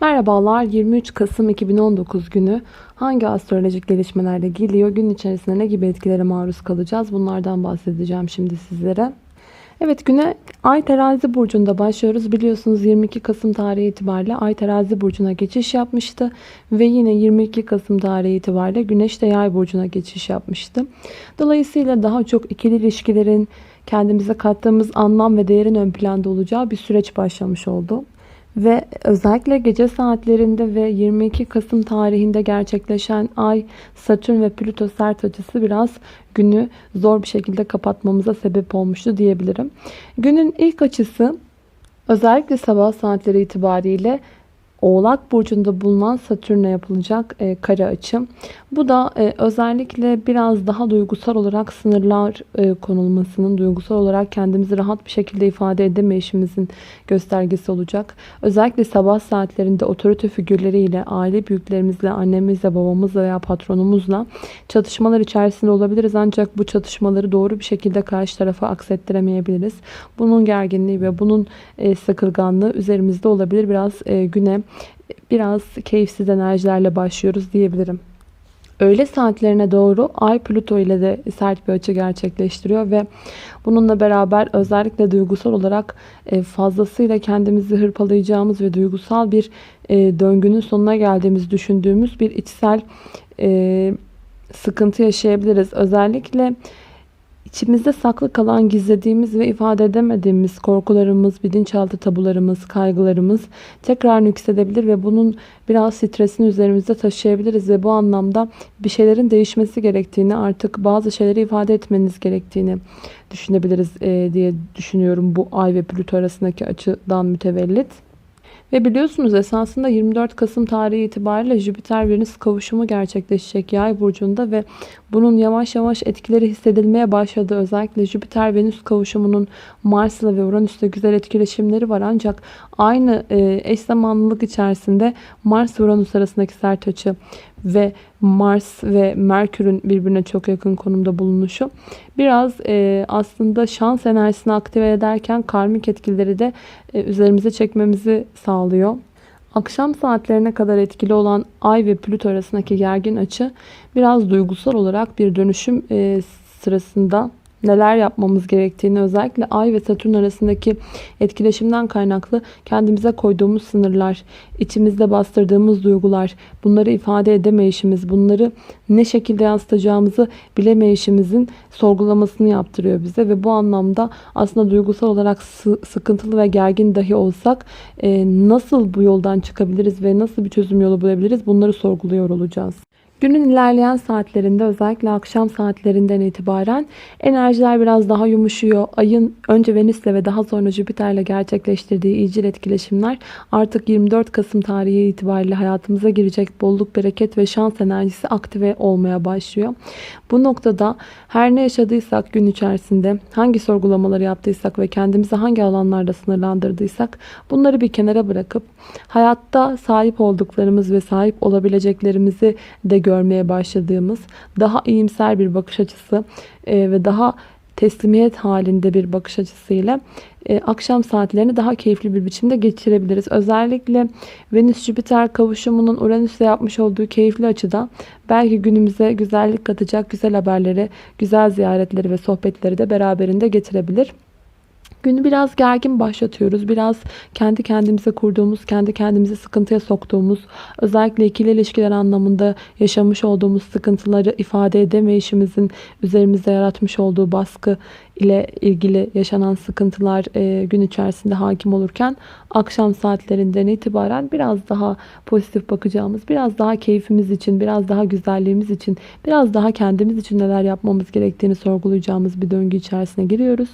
Merhabalar 23 Kasım 2019 günü hangi astrolojik gelişmelerle geliyor? Gün içerisinde ne gibi etkilere maruz kalacağız? Bunlardan bahsedeceğim şimdi sizlere. Evet güne Ay terazi burcunda başlıyoruz. Biliyorsunuz 22 Kasım tarihi itibariyle Ay terazi burcuna geçiş yapmıştı. Ve yine 22 Kasım tarihi itibariyle Güneş de Yay burcuna geçiş yapmıştı. Dolayısıyla daha çok ikili ilişkilerin kendimize kattığımız anlam ve değerin ön planda olacağı bir süreç başlamış oldu. Ve özellikle gece saatlerinde ve 22 Kasım tarihinde gerçekleşen Ay, Satürn ve Plüto sert açısı biraz günü zor bir şekilde kapatmamıza sebep olmuştu diyebilirim. Günün ilk açısı özellikle sabah saatleri itibariyle Oğlak Burcu'nda bulunan Satürn'e yapılacak e, kare açım. Bu da e, özellikle biraz daha duygusal olarak sınırlar e, konulmasının, duygusal olarak kendimizi rahat bir şekilde ifade edemeyişimizin göstergesi olacak. Özellikle sabah saatlerinde otorite figürleriyle, aile büyüklerimizle, annemizle, babamızla veya patronumuzla çatışmalar içerisinde olabiliriz. Ancak bu çatışmaları doğru bir şekilde karşı tarafa aksettiremeyebiliriz. Bunun gerginliği ve bunun e, sıkılganlığı üzerimizde olabilir. Biraz e, güne biraz keyifsiz enerjilerle başlıyoruz diyebilirim. Öğle saatlerine doğru Ay Plüto ile de sert bir açı gerçekleştiriyor ve bununla beraber özellikle duygusal olarak e, fazlasıyla kendimizi hırpalayacağımız ve duygusal bir e, döngünün sonuna geldiğimizi düşündüğümüz bir içsel e, sıkıntı yaşayabiliriz. Özellikle İçimizde saklı kalan gizlediğimiz ve ifade edemediğimiz korkularımız, bilinçaltı tabularımız, kaygılarımız tekrar nüksedebilir ve bunun biraz stresini üzerimizde taşıyabiliriz ve bu anlamda bir şeylerin değişmesi gerektiğini, artık bazı şeyleri ifade etmeniz gerektiğini düşünebiliriz diye düşünüyorum bu Ay ve Plüto arasındaki açıdan mütevellit. Ve biliyorsunuz esasında 24 Kasım tarihi itibariyle Jüpiter-Venüs kavuşumu gerçekleşecek Yay burcunda ve bunun yavaş yavaş etkileri hissedilmeye başladı. Özellikle Jüpiter-Venüs kavuşumunun Mars'la ve Uranüs'te güzel etkileşimleri var. Ancak aynı e, eş zamanlılık içerisinde Mars-Uranüs arasındaki sert açı ve Mars ve Merkür'ün birbirine çok yakın konumda bulunuşu biraz e, aslında şans enerjisini aktive ederken karmik etkileri de e, üzerimize çekmemizi sağlıyor. Akşam saatlerine kadar etkili olan Ay ve Plüto arasındaki gergin açı biraz duygusal olarak bir dönüşüm e, sırasında neler yapmamız gerektiğini özellikle Ay ve Satürn arasındaki etkileşimden kaynaklı kendimize koyduğumuz sınırlar, içimizde bastırdığımız duygular, bunları ifade edemeyişimiz, bunları ne şekilde yansıtacağımızı bilemeyişimizin sorgulamasını yaptırıyor bize ve bu anlamda aslında duygusal olarak sıkıntılı ve gergin dahi olsak e, nasıl bu yoldan çıkabiliriz ve nasıl bir çözüm yolu bulabiliriz bunları sorguluyor olacağız. Günün ilerleyen saatlerinde özellikle akşam saatlerinden itibaren enerjiler biraz daha yumuşuyor. Ayın önce Venüs'le ve daha sonra Jüpiter'le gerçekleştirdiği iyicil etkileşimler artık 24 Kasım tarihi itibariyle hayatımıza girecek bolluk, bereket ve şans enerjisi aktive olmaya başlıyor. Bu noktada her ne yaşadıysak gün içerisinde, hangi sorgulamaları yaptıysak ve kendimizi hangi alanlarda sınırlandırdıysak bunları bir kenara bırakıp hayatta sahip olduklarımız ve sahip olabileceklerimizi de görmeye başladığımız daha iyimser bir bakış açısı e, ve daha teslimiyet halinde bir bakış açısıyla e, akşam saatlerini daha keyifli bir biçimde geçirebiliriz. Özellikle Venüs-Jüpiter kavuşumunun Uranüs'le yapmış olduğu keyifli açıda belki günümüze güzellik katacak güzel haberleri, güzel ziyaretleri ve sohbetleri de beraberinde getirebilir. Günü biraz gergin başlatıyoruz. Biraz kendi kendimize kurduğumuz, kendi kendimizi sıkıntıya soktuğumuz, özellikle ikili ilişkiler anlamında yaşamış olduğumuz sıkıntıları ifade edemeyişimizin üzerimizde yaratmış olduğu baskı ile ilgili yaşanan sıkıntılar e, gün içerisinde hakim olurken akşam saatlerinden itibaren biraz daha pozitif bakacağımız, biraz daha keyfimiz için, biraz daha güzelliğimiz için, biraz daha kendimiz için neler yapmamız gerektiğini sorgulayacağımız bir döngü içerisine giriyoruz.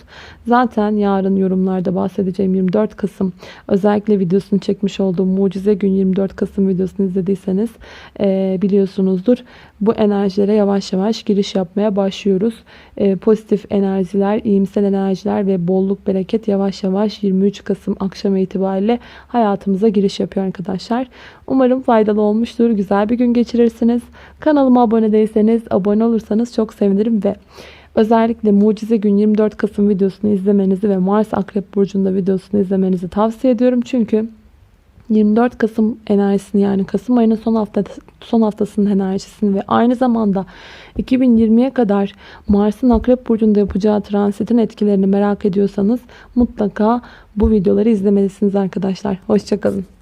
Zaten yarın yorumlarda bahsedeceğim 24 Kasım özellikle videosunu çekmiş olduğum Mucize Gün 24 Kasım videosunu izlediyseniz e, biliyorsunuzdur. Bu enerjilere yavaş yavaş giriş yapmaya başlıyoruz. E, pozitif enerjiler, iyimser enerjiler ve bolluk, bereket yavaş yavaş 23 Kasım akşam itibariyle hayatımıza giriş yapıyor arkadaşlar. Umarım faydalı olmuştur. Güzel bir gün geçirirsiniz. Kanalıma abone değilseniz abone olursanız çok sevinirim ve Özellikle Mucize Gün 24 Kasım videosunu izlemenizi ve Mars Akrep Burcu'nda videosunu izlemenizi tavsiye ediyorum. Çünkü 24 Kasım enerjisini yani Kasım ayının son hafta son haftasının enerjisini ve aynı zamanda 2020'ye kadar Mars'ın Akrep burcunda yapacağı transitin etkilerini merak ediyorsanız mutlaka bu videoları izlemelisiniz arkadaşlar. Hoşçakalın.